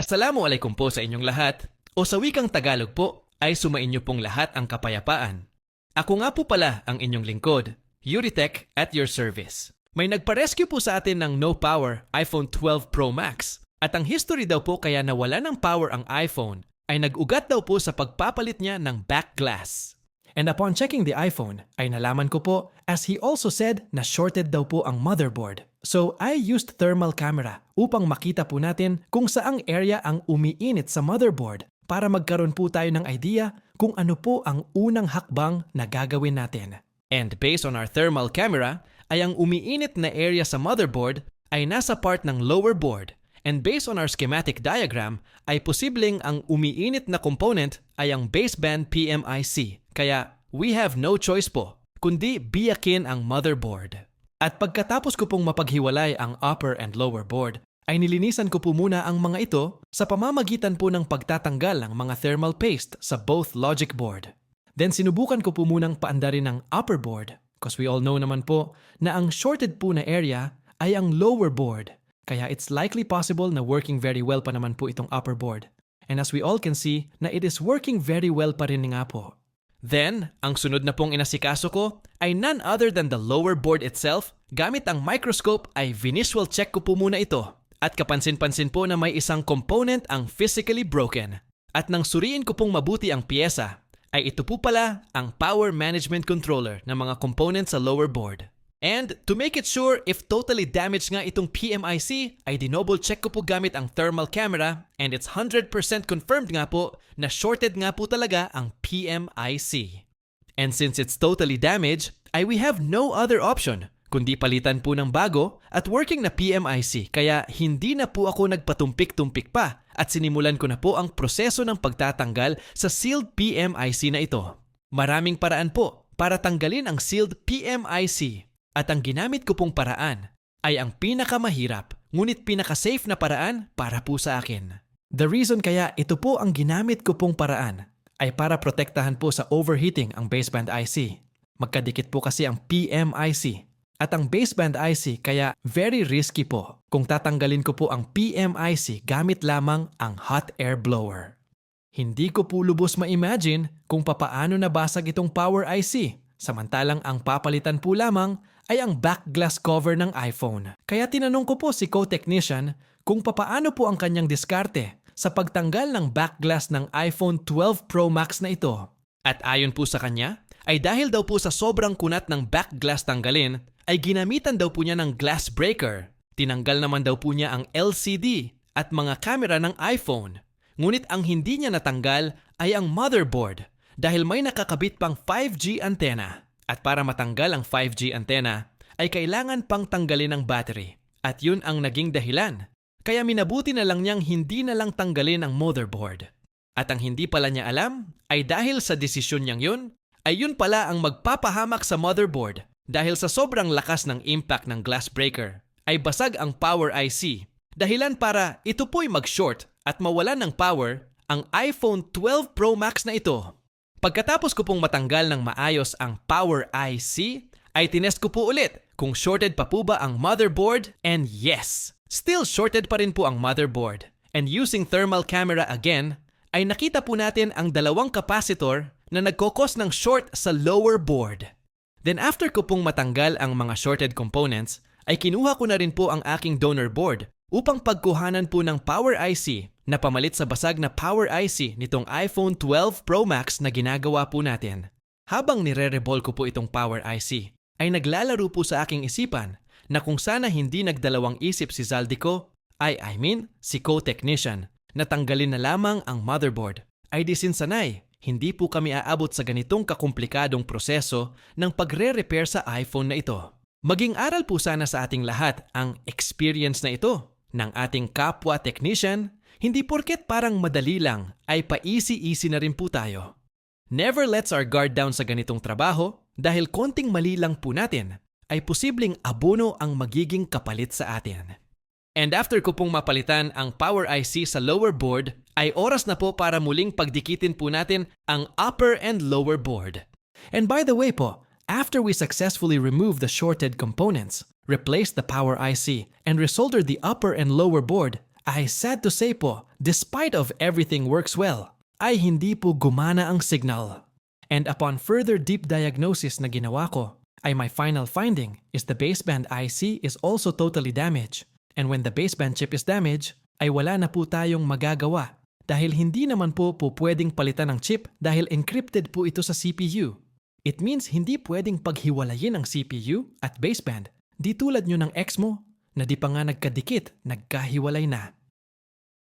Assalamualaikum po sa inyong lahat. O sa wikang Tagalog po, ay sumainyo pong lahat ang kapayapaan. Ako nga po pala ang inyong lingkod, Yuritech at your service. May nagpa-rescue po sa atin ng no power iPhone 12 Pro Max. At ang history daw po kaya nawala ng power ang iPhone ay nag-ugat daw po sa pagpapalit niya ng back glass. And upon checking the iPhone, ay nalaman ko po as he also said na shorted daw po ang motherboard. So I used thermal camera upang makita po natin kung saang area ang umiinit sa motherboard para magkaroon po tayo ng idea kung ano po ang unang hakbang na gagawin natin. And based on our thermal camera, ay ang umiinit na area sa motherboard ay nasa part ng lower board. And based on our schematic diagram, ay posibleng ang umiinit na component ay ang baseband PMIC. Kaya we have no choice po, kundi biyakin ang motherboard. At pagkatapos ko pong mapaghiwalay ang upper and lower board, ay nilinisan ko po muna ang mga ito sa pamamagitan po ng pagtatanggal ng mga thermal paste sa both logic board. Then sinubukan ko po munang paandarin ang upper board because we all know naman po na ang shorted po na area ay ang lower board. Kaya it's likely possible na working very well pa naman po itong upper board. And as we all can see, na it is working very well pa rin nga po. Then, ang sunod na pong inasikaso ko ay none other than the lower board itself. Gamit ang microscope ay visual check ko po muna ito. At kapansin-pansin po na may isang component ang physically broken. At nang suriin ko pong mabuti ang pyesa, ay ito po pala ang power management controller ng mga components sa lower board. And to make it sure if totally damaged nga itong PMIC, ay dinoble check ko po gamit ang thermal camera and it's 100% confirmed nga po na shorted nga po talaga ang PMIC. And since it's totally damaged, ay we have no other option kundi palitan po ng bago at working na PMIC kaya hindi na po ako nagpatumpik-tumpik pa at sinimulan ko na po ang proseso ng pagtatanggal sa sealed PMIC na ito. Maraming paraan po para tanggalin ang sealed PMIC at ang ginamit ko pong paraan ay ang pinakamahirap ngunit pinaka-safe na paraan para po sa akin. The reason kaya ito po ang ginamit ko pong paraan ay para protektahan po sa overheating ang baseband IC. Magkadikit po kasi ang PMIC at ang baseband IC kaya very risky po kung tatanggalin ko po ang PMIC gamit lamang ang hot air blower. Hindi ko po lubos ma-imagine kung papaano nabasag itong power IC samantalang ang papalitan po lamang ay ang back glass cover ng iPhone. Kaya tinanong ko po si co-technician kung papaano po ang kanyang diskarte sa pagtanggal ng back glass ng iPhone 12 Pro Max na ito. At ayon po sa kanya, ay dahil daw po sa sobrang kunat ng back glass tanggalin, ay ginamitan daw po niya ng glass breaker. Tinanggal naman daw po niya ang LCD at mga camera ng iPhone. Ngunit ang hindi niya natanggal ay ang motherboard dahil may nakakabit pang 5G antenna. At para matanggal ang 5G antenna, ay kailangan pang tanggalin ang battery. At yun ang naging dahilan. Kaya minabuti na lang niyang hindi na lang tanggalin ang motherboard. At ang hindi pala niya alam ay dahil sa desisyon niyang yun, ay yun pala ang magpapahamak sa motherboard dahil sa sobrang lakas ng impact ng glass breaker ay basag ang power IC. Dahilan para ito po'y mag-short at mawalan ng power ang iPhone 12 Pro Max na ito. Pagkatapos ko pong matanggal ng maayos ang power IC, ay tinest ko po ulit kung shorted pa po ba ang motherboard and yes, still shorted pa rin po ang motherboard. And using thermal camera again, ay nakita po natin ang dalawang capacitor na nagkokos ng short sa lower board. Then after ko pong matanggal ang mga shorted components, ay kinuha ko na rin po ang aking donor board upang pagkuhanan po ng power IC na pamalit sa basag na power IC nitong iPhone 12 Pro Max na ginagawa po natin. Habang nire-rebol ko po itong power IC, ay naglalaro po sa aking isipan na kung sana hindi nagdalawang isip si Zaldico, ay I mean si co-technician, na tanggalin na lamang ang motherboard, ay di sinsanay hindi po kami aabot sa ganitong kakomplikadong proseso ng pagre-repair sa iPhone na ito. Maging aral po sana sa ating lahat ang experience na ito ng ating kapwa technician, hindi porket parang madali lang ay pa-easy-easy na rin po tayo. Never lets our guard down sa ganitong trabaho dahil konting mali lang po natin ay posibleng abono ang magiging kapalit sa atin. And after ko pong mapalitan ang power IC sa lower board, ay oras na po para muling pagdikitin po natin ang upper and lower board. And by the way po, after we successfully remove the shorted components, replace the power IC, and resolder the upper and lower board, ay sad to say po, despite of everything works well, ay hindi po gumana ang signal. And upon further deep diagnosis na ginawa ko, ay my final finding is the baseband IC is also totally damaged. And when the baseband chip is damaged, ay wala na po tayong magagawa dahil hindi naman po po pwedeng palitan ng chip dahil encrypted po ito sa CPU. It means hindi pwedeng paghiwalayin ang CPU at baseband di tulad nyo ng ex mo na di pa nga nagkadikit, nagkahiwalay na.